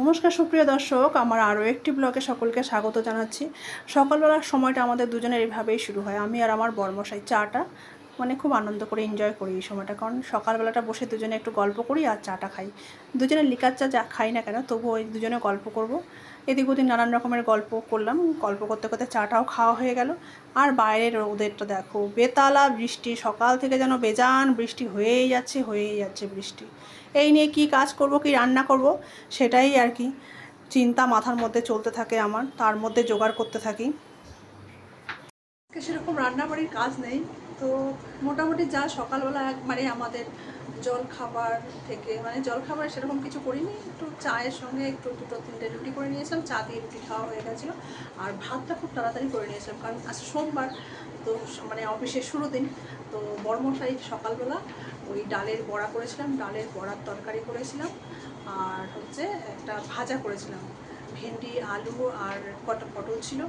নমস্কার, সুপ্রিয় দর্শক। আমার আরও একটি ব্লগে সকলকে স্বাগত জানাচ্ছি। সকালবেলার সময়টা আমাদের দুজনের এভাবেই শুরু হয়। আমি আর আমার বর্মশাই চাটা মানে খুব আনন্দ করে এনজয় করি এই সময়টা। কারণ সকালবেলাটা বসে দুজনে একটু গল্প করি আর চাটা খাই। দুজনে লিকার চা যা খাই না কেন, তবুও ওই দুজনে গল্প করব। এদিক ওদিক নানান রকমের গল্প করলাম। গল্প করতে করতে চাটাও খাওয়া হয়ে গেল। আর বাইরের ওদেরটা দেখো, বেতালা বৃষ্টি, সকাল থেকে যেন বেজান বৃষ্টি হয়েই যাচ্ছে হয়েই যাচ্ছে বৃষ্টি। এই নিয়ে কি কাজ করব, কি রান্না করব, সেটাই আর কি। চিন্তা মাথার মধ্যে চলতে থাকে আমার, তার মধ্যে জোগাড় করতে থাকি। আজকে সেরকম রান্নাবাড়ির কাজ নেই। তো মোটামুটি যা সকালবেলা একবারে আমাদের জল খাবার থেকে মানে জল খাবার সেরকম কিছু করিনি। একটু চায়ের সঙ্গে একটু দুটো, তিনটে রুটি করে নিয়েছিলাম, চা দিয়ে রুটি খাওয়া হয়ে গেছিল। আর ভাতটা খুব তাড়াতাড়ি করে নিয়েছিলাম, কারণ আজ সোমবার, তো মানে অফিসের শুরু দিন। তো বর্মশাই সকালবেলা ওই ডালের বড়া করেছিলাম, ডালের বড়ার তরকারি করেছিলাম। আর হচ্ছে একটা ভাজা করেছিলাম। ভেন্ডি, আলু আর কটা পটল ছিল,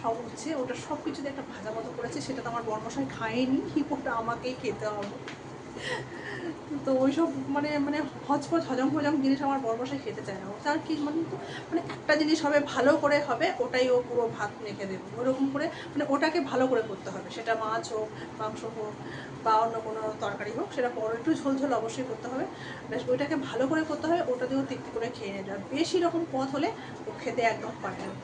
সব হচ্ছে, ওটা সব কিছুতে একটা ভাজা মতো করেছে, সেটা তো আমার বর্মশাই খায়নি ওটা আমাকেই খেতে হবে। তো ওইসব মানে মানে হজপজ হজম হজম জিনিস আমার বর্মশাই খেতে চায় না। তার কি মানে মানে একটা জিনিস হবে ভালো করে হবে, ওটাই ও পুরো ভাত মেখে দেবে। ওরকম করে মানে ওটাকে ভালো করে করতে হবে। সেটা মাছ হোক, মাংস হোক বা অন্য কোনো তরকারি হোক, সেটা বড় একটু ঝোল ঝোল অবশ্যই করতে হবে। বেশ ওইটাকে ভালো করে করতে হবে, ওটা দিয়েও তৃপ্তি করে খেয়ে নেবে। আর বেশি রকম পথ হলে ও খেতে একদম পারে না।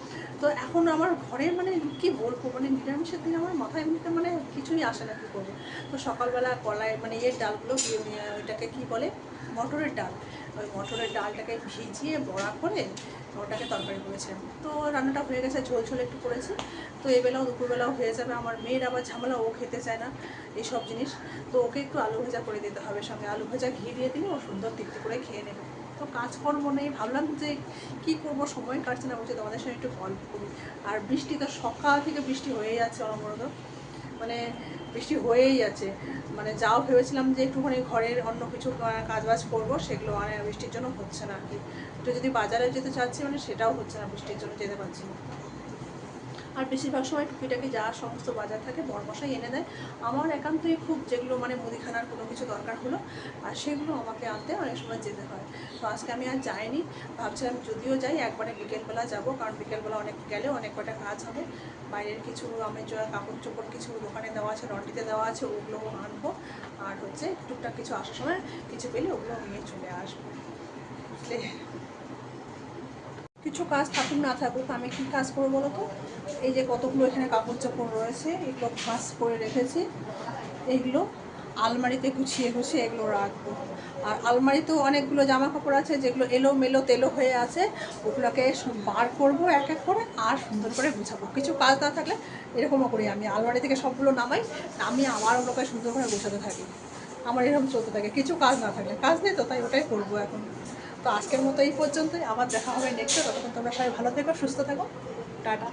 তো এখন আমার ঘরে মানে কি বলব মানে নিরামিষের দিন আমার মাথায় এমনিতে মানে কিছুই আসে না কী করব। তো সকালবেলা কলাই মানে এর ডালগুলো ওইটাকে কি বলে? মটরের ডাল। ওই মটরের ডালটাকে ভিজিয়ে বড়া করে ওটাকে তরকারি করেছিলাম তো রান্নাটা হয়ে গেছে, ঝোল ঝোল একটু করেছি। তো এবেলাও দুপুরবেলাও হয়ে যাবে। আমার মেয়ের আবার ঝামেলা, ও খেতে চায় না এইসব জিনিস। তো ওকে একটু আলু ভাজা করে দিতে হবে সঙ্গে। আলু ভাজা ঘি দিয়ে দিলে ও সুন্দর তৃপ্তি করে খেয়ে নেবে। তো কাজকর্ম নেই। ভাবলাম যে কি করব? সময় কাটছে না। বলছে তোমাদের সঙ্গে একটু গল্প করি। আর বৃষ্টি তো সকাল থেকে বৃষ্টি হয়েই যাচ্ছে অনবরত মানে বৃষ্টি হয়েই আছে মানে যাও ভেবেছিলাম যে একটুখানি ঘরের অন্য কিছু কাজবাজ করব, সেগুলো মানে বৃষ্টির জন্য হচ্ছে না আর কি। একটু যদি বাজারে যেতে চাচ্ছি মানে সেটাও হচ্ছে না, বৃষ্টির জন্য যেতে পারছি না। আর বেশিরভাগ সময় টুকিটাকি যা সমস্ত বাজার থাকে, বরমশাই এনে দেয়। আমার একান্তই খুব যেগুলো মানে মুদিখানার কোনো কিছু দরকার হলো, আর সেগুলো আমাকে আনতে অনেক সময় যেতে হয়। তো আজকে আমি আর যাইনি, ভাবছিলাম যদিও যাই, একবারে বিকেলবেলা যাব, কারণ বিকেলবেলা অনেক গেলে অনেক কটা কাজ হবে। বাইরের কিছু আমি কাপড় চোপড় কিছু দোকানে দেওয়া আছে রন্ডিতে দেওয়া আছে, ওগুলো আনব। আর হচ্ছে টুকটাক কিছু আসার সময় কিছু পেলে ওগুলো নিয়ে চলে আসব। বুঝলে কিছু কাজ থাকুক, না থাকুক, আমি কি কাজ করব বলো তো এই যে কতগুলো এখানে কাপড় চাপড় রয়েছে এগুলো ভাঁজ করে রেখেছি। এগুলো আলমারিতে গুছিয়ে গুছিয়ে এগুলো রাখব। আর আলমারিতেও অনেকগুলো জামা কাপড় আছে, যেগুলো এলো মেলো তেলো হয়ে আছে। ওগুলোকে বার করব এক এক করে, আর সুন্দর করে গুছাবো। কিছু কাজ না থাকলে এরকমও করি আমি। আলমারি থেকে সবগুলো নামাই আমি আমার ওগুলোকে সুন্দর করে গোছাতে থাকি। আমার এরকম চলতে থাকে। কিছু কাজ না থাকলে। কাজ নেই তো, তাই ওটাই করব এখন। তো আজকের মতো এই পর্যন্তই। আবার দেখা হবে নেক্সটে ততক্ষণ তোমরা সবাই ভালো থেকো, সুস্থ থাকো। টাটা।